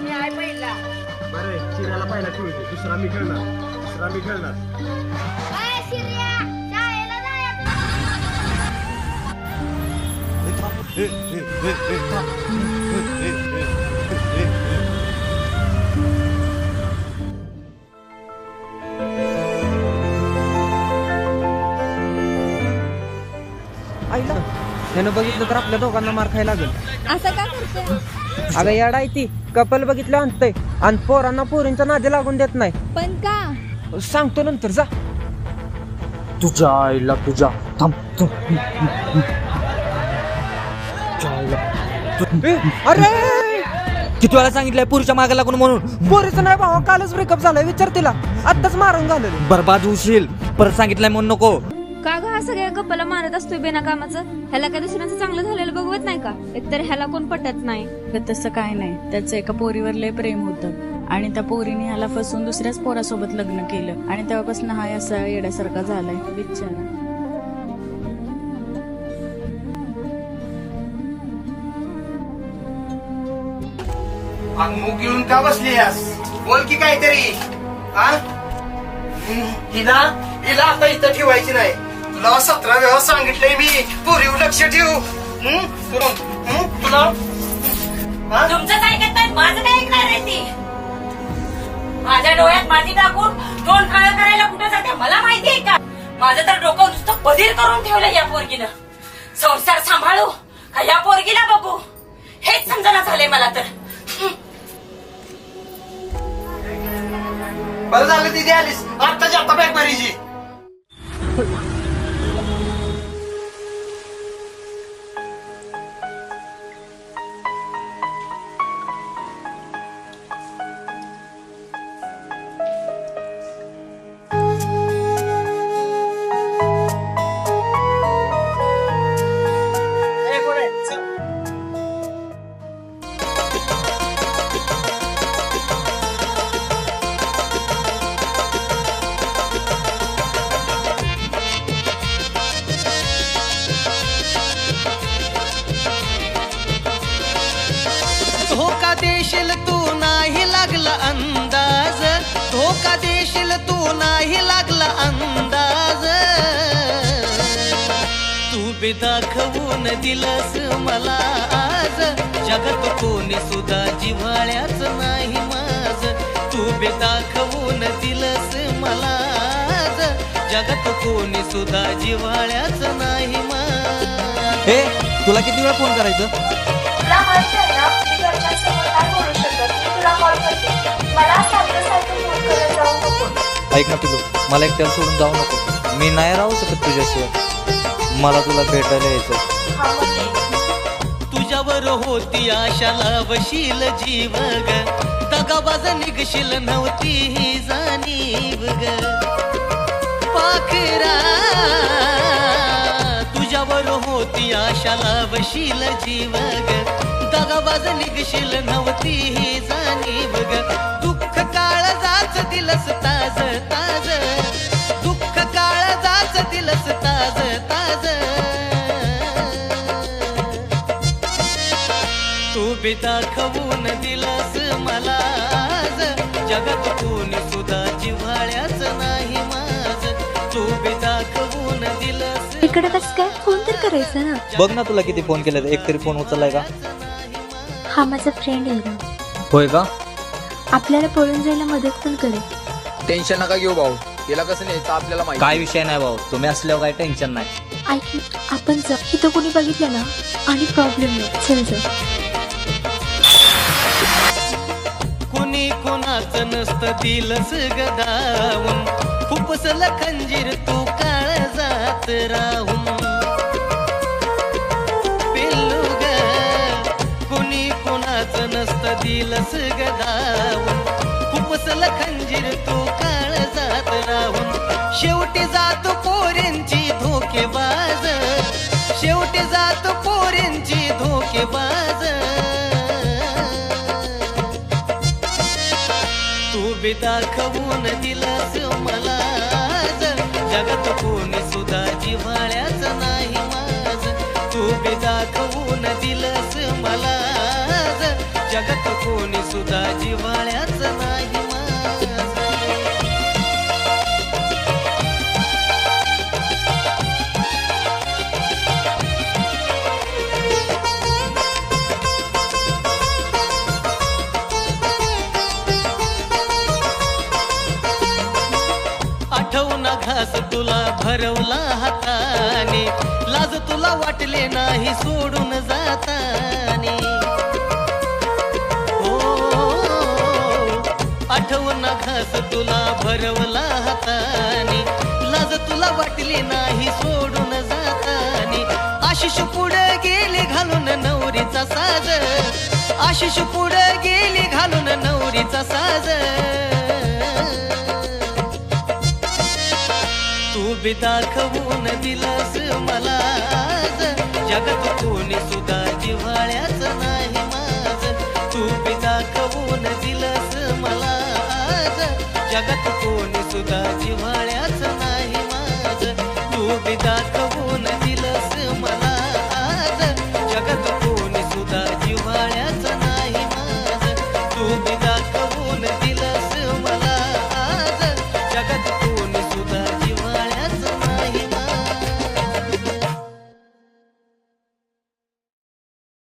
मी आहे पहिला बरं चिऱ्याला पहिला दुसरा मी खेळणार दुसरा मी खेळणार Hey, hey, hey, hey, hey, hey, hey, hey. त्यानं बघितलं तर आपल्या दोघांना मार खायला लागेल. असं का करते अगं याडा आहे ती कपल बघितलं आणतंय. आणि पोरांना पोरींचा नादी लागून देत नाही. पण का? सांगतो नंतर जा. तुझ्या आईला तुझ्या थांब थांब. तुझ्या आईला. तु- ए, अरे! किती वेळा सांगितलंय पुरुषच्या मागे लागून म्हणून? पोरीचं नाही भावा कालच ब्रेकअप झालाय विचार तिला. आत्ताच मारून झालेलं बरबाद होशील. परत सांगितलंय म्हणून नको. हा सगळ्या गप्पाला मारत असतोय बिना कामाचं ह्याला काय दुसऱ्यांचं चांगलं झालेलं बघवत नाही का? एकतर ह्याला कोण पटत नाही. तर तसं काय नाही. त्याचं एका पोरीवर लय प्रेम होतं. आणि त्या पोरीने ह्याला फसून दुसऱ्याच पोरासोबत लग्न केलं. आणि तेव्हापासून हा असा येण्यासारखा झालाय. बिचारा मुख घेऊन का बसलीस बोल की काहीतरी. हा? हिला? हिला आता इथं ठेवायची नाही. तुला सतरा वेळा सांगितलंय मी. पोरीवर लक्ष ठेव? तुला हा? तुमचं काय ऐकत माझं काय ऐकणार आहे ती? माझ्या डोळ्यात माती टाकून तोंड काळ करायला कुठे जाते मला माहिती आहे का? माझं तर डोकं नुसतं बधीर करून ठेवलं या पोरगीनं. संसार सांभाळू का या पोरगीला बघू? हेच समजना झालंय मला तर. बरं झालं तिथे आलीस. आत्ताच्या आता बॅग भरीची. तू बी दाखवून दिलंस मला आज. जगात कोणी सुद्धा जिव्हाळ्याच नाही माझ. तू बी दाखवून दिलंस मला आज. जगात कोणी सुद्धा जिव्हाळ्याच नाही माझ. हे तुला किती वेळा फोन करायचं? ऐक ना पिलू मला एकट्याला सोडून जाऊ नको. मी नाही राहू शकत तुझ्याशिवाय. मला तुला भेटायला यायचं तुझ्यावर होती आशा लावशील जीव ग. दगाबाज निघशील नव्हती ही जाणीव ग. पाखरा तुझ्यावर होती आशा लावशील जीव ग. दगाबाज निघशील नव्हती ही जाणीव ग. दुःख काळ जाच दिलस ताज ताज. तू बी दाखवून दिलास मला आज. जगात कोणी सुद्धा जिव्हाळ्याच नाही माझ. तू बी दाखवून दिलास इकडे कसं काय? फोन तर करायचा ना. बघ ना तुला किती फोन केले एक तरी फोन उचललाय का? हा माझा फ्रेंड आहे ना होय का? आपल्याला पळून जायला मदत पण करेल. टेन्शन नका घेऊ भाऊ. तिला कसं न्यायचं आपल्याला माहिती. काय विषय नाही भाऊ. तुम्ही असल्यावर काय टेन्शन नाही. ऐक आपण जा इथं कोणी बघितलं ना आणि प्रॉब्लेम नाही. चल जा. कोणी कोणाच नसत दिलस गदावून. खुपसल खंजीर तू काळ जात राहून. पिल्लू ग कुणी कोणाच नसत दिलस गदावून. खुपसल खंजीर तू काळ जात राहून. शेवटी जातो पोऱ्यांची धोकेबाज शेवटी जातो पोऱ्यांची धोकेबाज दाखवून दिलास मला आज. जगात कोणी सुद्धा जिव्हाळ्याच नाही माझ तू बी दाखवून दिलास मला आज. जगात कोणी सुद्धा जिव्हाळ्याच भरवला हाताने. लाज तुला वाटले नाही सोडून जाताने. हो आठवण घास तुला भरवला हाताने. लाज तुला वाटली नाही सोडून जाताने. आशिष पुढे गेली घालून नवरीचा साज. आशिष पुढे गेली घालून नवरीचा साज. तू बी दाखवून दिलास मला आज. कोणी सुद्धा जिव्हाळ्याच नाही माझ तू बी दाखवून दिलास मला आज. कोणी सुद्धा जिव्हाळ्याच नाही माझ तू बी दाखवून